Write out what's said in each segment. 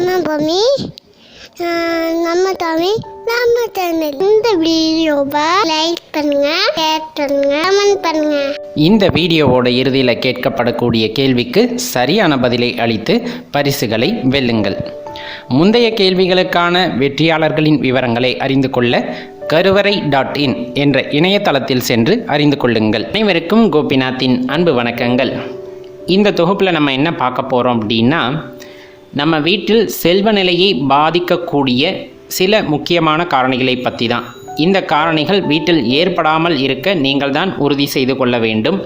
நம்ம பூமி நம்ம தமிழ் நம்ம தமிழ் இந்த வீடியோவை லைக் பண்ணுங்க ஷேர் பண்ணுங்க கமெண்ட் பண்ணுங்க. இந்த வீடியோவோட இறுதியில் கேட்கப்படக்கூடிய கேள்விக்கு சரியான பதிலை அளித்து பரிசுகளை வெல்லுங்கள். முந்தைய கேள்விகளுக்கான வெற்றியாளர்களின் விவரங்களை அறிந்து கொள்ள கருவறை டாட் இன் என்ற இணையதளத்தில் சென்று அறிந்து கொள்ளுங்கள். அனைவருக்கும் கோபிநாத்தின் அன்பு வணக்கங்கள். இந்த தொகுப்பில் நம்ம என்ன பார்க்க போகிறோம் அப்படின்னா நம்ம வீட்டில் செல்வ நிலையை பாதிக்கக்கூடிய சில முக்கியமான காரணிகளை பற்றி தான் இந்த காரணிகள் வீட்டில் ஏற்படாமல் இருக்க நீங்கள் தான் உறுதி செய்து கொள்ள வேண்டும்.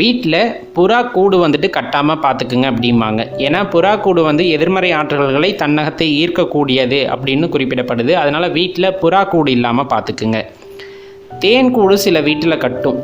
வீட்டில் புறா கூடு வந்துட்டு கட்டாமல் பார்த்துக்குங்க அப்படிம்பாங்க. ஏன்னா புறா கூடு வந்து எதிர்மறை ஆற்றல்களை தன்னகத்தை ஈர்க்கக்கூடியது அப்படின்னு குறிப்பிடப்படுது. அதனால் வீட்டில் புறா கூடு இல்லாமல் பார்த்துக்குங்க தேன் கூடு சில வீட்டில் கட்டும்.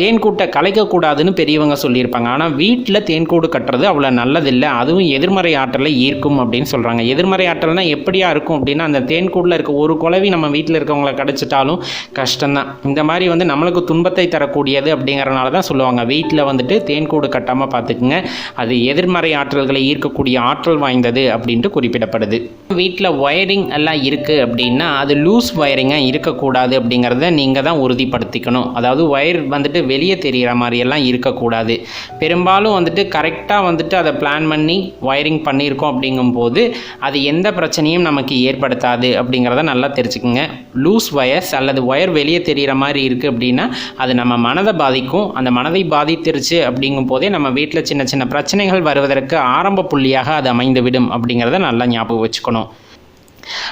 தேன் கூட்டை கலைக்கக்கூடாதுன்னு பெரியவங்க சொல்லியிருப்பாங்க. ஆனால் வீட்டில் தேன் கூடு கட்டுறது அவ்வளோ நல்லதில்லை. அதுவும் எதிர்மறை ஆற்றலை ஈர்க்கும் அப்படின்னு சொல்கிறாங்க எதிர்மறை ஆற்றல்னால் எப்படியா இருக்கும் அப்படின்னா அந்த தேன் கூடில் இருக்க ஒரு குலவி நம்ம வீட்டில் இருக்கவங்கள கிடச்சிட்டாலும் கஷ்டம்தான். இந்த மாதிரி வந்து நம்மளுக்கு துன்பத்தை தரக்கூடியது அப்படிங்கிறனால தான் சொல்லுவாங்க. வீட்டில் வந்துட்டு தேன் கூடு கட்டாமல் பார்த்துக்குங்க. அது எதிர்மறை ஆற்றல்களை ஈர்க்கக்கூடிய ஆற்றல் வாய்ந்தது அப்படின்ட்டு குறிப்பிடப்படுது. வீட்டில் ஒயரிங் எல்லாம் இருக்குது அப்படின்னா அது லூஸ் ஒயரிங்காக இருக்கக்கூடாது அப்படிங்கிறத நீங்கள் தான் உறுதிப்படுத்திக்கணும். அதாவது ஒயர் வந்துட்டு வெளியே தெரிகிற மாதிரியெல்லாம் இருக்கக்கூடாது. பெரும்பாலும் வந்துட்டு கரெக்டாக வந்துட்டு அதை பிளான் பண்ணி ஒயரிங் பண்ணியிருக்கோம் அப்படிங்கும்போது அது எந்த பிரச்சனையும் நமக்கு ஏற்படுத்தாது அப்படிங்கிறத நல்லா தெரிஞ்சுக்குங்க. லூஸ் ஒயர்ஸ் அல்லது ஒயர் வெளியே தெரிகிற மாதிரி இருக்குது அப்படின்னா அது நம்ம மனதை பாதிக்கும். அந்த மனதை பாதித்திருச்சு அப்படிங்கும் போதே நம்ம வீட்டில் சின்ன சின்ன பிரச்சனைகள் வருவதற்கு ஆரம்ப புள்ளியாக அது அமைந்துவிடும் அப்படிங்கிறத நல்லா ஞாபகம் வச்சுக்கணும்.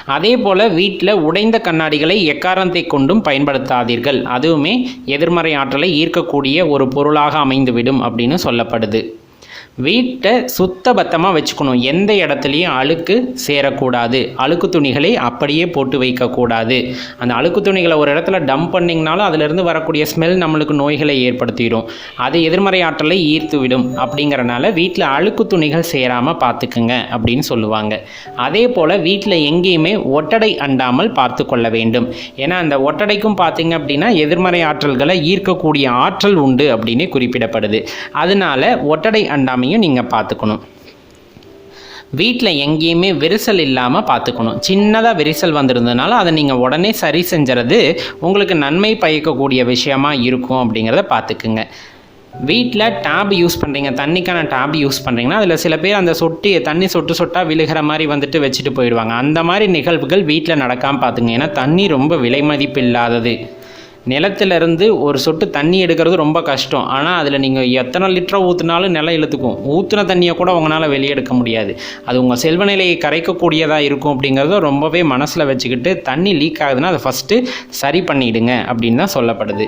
அதே போல் வீட்டில் உடைந்த கண்ணாடிகளை எக்காரணத்தை கொண்டும் பயன்படுத்தாதீர்கள். அதுவுமே எதிர்மறை ஆற்றலை ஈர்க்கக்கூடிய ஒரு பொருளாக அமைந்துவிடும் அப்படின்னு சொல்லப்படுது. வீட்டை சுத்தபத்தமாக வச்சுக்கணும். எந்த இடத்துலையும் அழுக்கு சேரக்கூடாது. அழுக்கு துணிகளை அப்படியே போட்டு வைக்கக்கூடாது. அந்த அழுக்கு துணிகளை ஒரு இடத்துல டம்ப் பண்ணிங்கனாலும் அதிலிருந்து வரக்கூடிய ஸ்மெல் நம்மளுக்கு நோய்களை ஏற்படுத்திடும். அது எதிர்மறை ஆற்றலை ஈர்த்து விடும். அப்படிங்கிறனால வீட்டில் அழுக்கு துணிகள் சேராமல் பார்த்துக்குங்க அப்படின்னு சொல்லுவாங்க. அதே போல் வீட்டில் எங்கேயுமே ஒட்டடை அண்டாமல் பார்த்து கொள்ள வேண்டும். ஏன்னா அந்த ஒட்டடைக்கும் பார்த்தீங்க அப்படின்னா எதிர்மறை ஆற்றல்களை ஈர்க்கக்கூடிய ஆற்றல் உண்டு அப்படின்னு குறிப்பிடப்படுது. அதனால ஒட்டடை அண்டாமல் அண்டாமையும் நீங்கள் பார்த்துக்கணும். வீட்டில் எங்கேயுமே விரிசல் இல்லாமல் பார்த்துக்கணும். சின்னதாக விரிசல் வந்திருந்ததுனால அதை நீங்கள் உடனே சரி செஞ்சுறது உங்களுக்கு நன்மை பயக்கக்கூடிய விஷயமா இருக்கும் அப்படிங்கிறத பார்த்துக்குங்க. வீட்டில் டேப் யூஸ் பண்ணுறீங்க தண்ணிக்கான டேப் யூஸ் பண்ணுறீங்கன்னா அதில் சில பேர் அந்த சொட்டி தண்ணி சொட்டு சொட்டாக விழுகிற மாதிரி வந்துட்டு வச்சுட்டு போயிடுவாங்க. அந்த மாதிரி நிகழ்வுகள் வீட்டில் நடக்காமல் பார்த்துங்க. ஏன்னா தண்ணி ரொம்ப விலை மதிப்பு இல்லாதது நிலத்திலிருந்து ஒரு சொட்டு தண்ணி எடுக்கிறது ரொம்ப கஷ்டம். ஆனால் அதில் நீங்கள் எத்தனை லிட்டரை ஊற்றினாலும் நிலம் இழுத்துக்கும். ஊற்றின தண்ணியை கூட உங்களால் வெளியெடுக்க முடியாது. அது உங்கள் செல்வ நிலையை கரைக்கக்கூடியதாக இருக்கும் அப்படிங்கிறத ரொம்பவே மனசில் வச்சுக்கிட்டு தண்ணி லீக் ஆகுதுன்னா அதை ஃபஸ்ட்டு சரி பண்ணிடுங்க அப்படின்னு தான் சொல்லப்படுது.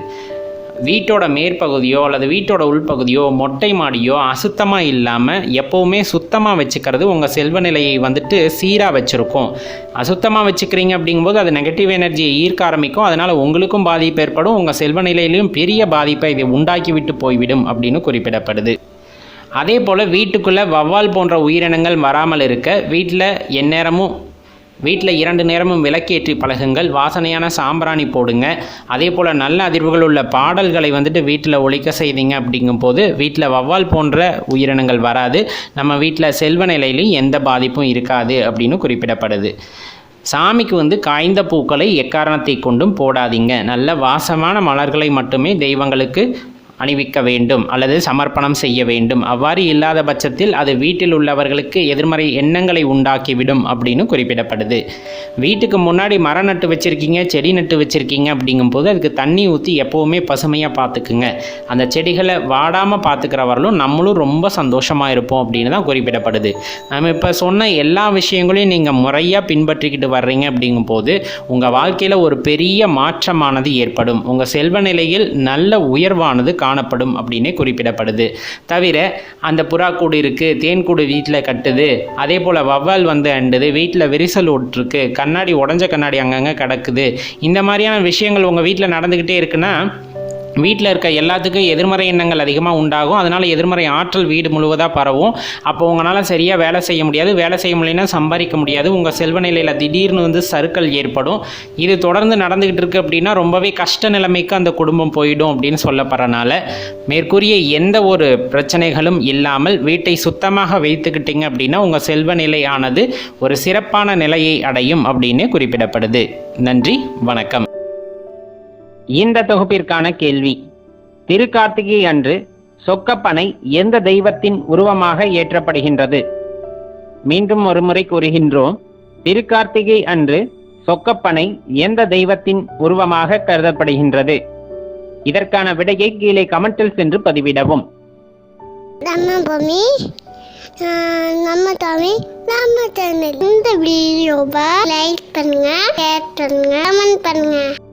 வீட்டோட மேற்பகுதியோ அல்லது வீட்டோட உள்பகுதியோ மொட்டை மாடியோ அசுத்தமாக இல்லாமல் எப்போவுமே சுத்தமாக வச்சுக்கிறது உங்கள் செல்வ நிலையை வந்துட்டு சீராக வச்சுருக்கும். அசுத்தமாக வச்சுக்கிறீங்க அப்படிங்கும்போது அது நெகட்டிவ் எனர்ஜியை ஈர்க்க ஆரம்பிக்கும். அதனால் உங்களுக்கும் பாதிப்பு ஏற்படும். உங்கள் செல்வ நிலையிலையும் பெரிய பாதிப்பை இதை உண்டாக்கி விட்டு போய்விடும் அப்படின்னு குறிப்பிடப்படுது. அதே போல் வீட்டுக்குள்ளே வவ்வால் போன்ற உயிரினங்கள் வராமல் இருக்க வீட்டில் எந்நேரமும் வீட்டில் இரண்டு நேரமும் விளக்கேற்றி பழகுங்கள். வாசனையான சாம்பிராணி போடுங்க. அதே போல் நல்ல அதிர்வுகள் உள்ள பாடல்களை வந்துட்டு வீட்டில் ஒழிக்க செய்தீங்க அப்படிங்கும்போது வீட்டில் வவ்வால் போன்ற உயிரினங்கள் வராது. நம்ம வீட்டில் செல்வ நிலையிலையும் எந்த பாதிப்பும் இருக்காது அப்படின்னு குறிப்பிடப்படுது. சாமிக்கு வந்து காய்ந்த பூக்களை எக்காரணத்தை கொண்டும் போடாதீங்க. நல்ல வாசமான மலர்களை மட்டுமே தெய்வங்களுக்கு அணிவிக்க வேண்டும் அல்லது சமர்ப்பணம் செய்ய வேண்டும். அவ்வாறு இல்லாத பட்சத்தில் அது வீட்டில் உள்ளவர்களுக்கு எதிர்மறை எண்ணங்களை உண்டாக்கிவிடும் அப்படின்னு குறிப்பிடப்படுது. வீட்டுக்கு முன்னாடி மரம் நட்டு வச்சுருக்கீங்க செடி நட்டு வச்சுருக்கீங்க அப்படிங்கும்போது அதுக்கு தண்ணி ஊற்றி எப்போவுமே பசுமையாக பார்த்துக்குங்க. அந்த செடிகளை வாடாமல் பார்த்துக்கிறவர்களும் நம்மளும் ரொம்ப சந்தோஷமாக இருப்போம் அப்படின்னு தான் குறிப்பிடப்படுது. நம்ம இப்போ சொன்ன எல்லா விஷயங்களையும் நீங்கள் முறையாக பின்பற்றிக்கிட்டு வர்றீங்க அப்படிங்கும்போது உங்கள் வாழ்க்கையில் ஒரு பெரிய மாற்றமானது ஏற்படும். உங்கள் செல்வ நிலையில் நல்ல உயர்வானது காணப்படும் அப்படின்னு குறிப்பிடப்படுது. தவிர அந்த புறா கூடு இருக்குது தேன்கூடு வீட்டில் கட்டுது அதே போல் வவ்வால் வந்து அண்டுது வீட்டில் விரிசல் ஓட்டுருக்கு கண்ணாடி உடஞ்ச கண்ணாடி அங்கங்கே கிடக்குது. இந்த மாதிரியான விஷயங்கள் உங்கள் வீட்டில் நடந்துக்கிட்டே இருக்குன்னா வீட்டில் இருக்க எல்லாத்துக்கும் எதிர்மறை எண்ணங்கள் அதிகமாக உண்டாகும். அதனால் எதிர்மறை ஆற்றல் வீடு முழுவதாக பரவும். அப்போ உங்களால் சரியாக வேலை செய்ய முடியாது. வேலை செய்ய முடியலன்னா சம்பாதிக்க முடியாது. உங்கள் செல்வ நிலையில் திடீர்னு வந்து சருக்கள் ஏற்படும். இது தொடர்ந்து நடந்துக்கிட்டு இருக்கு அப்படின்னா ரொம்பவே கஷ்ட நிலைமைக்கு அந்த குடும்பம் போயிடும் அப்படின்னு சொல்லப்படுறனால மேற்கூறிய எந்த ஒரு பிரச்சனைகளும் இல்லாமல் வீட்டை சுத்தமாக வைத்துக்கிட்டீங்க அப்படின்னா உங்கள் செல்வ நிலையானது ஒரு சிறப்பான நிலையை அடையும் அப்படின்னு குறிப்பிடப்படுது. நன்றி. வணக்கம். இந்த தொகுப்பிற்கான கேள்வி. திருக்கார்த்திகை அன்று சொக்கப்பனை எந்த தெய்வத்தின் உருவமாக ஏற்றப்படுகின்றது? மீண்டும் ஒருமுறை கூறுகின்றோம். திருக்கார்த்திகை அன்று சொக்கப்பனை எந்த தெய்வத்தின் உருவமாக கருதப்படுகின்றது? இதற்கான விடையை கீழே கமெண்டில் சென்று பதிவிடவும். நம்ம நம்ம தமிழ் நம்ம சேனல். இந்த வீடியோவை லைக் பண்ணுங்க ஷேர் பண்ணுங்க கமெண்ட் பண்ணுங்க.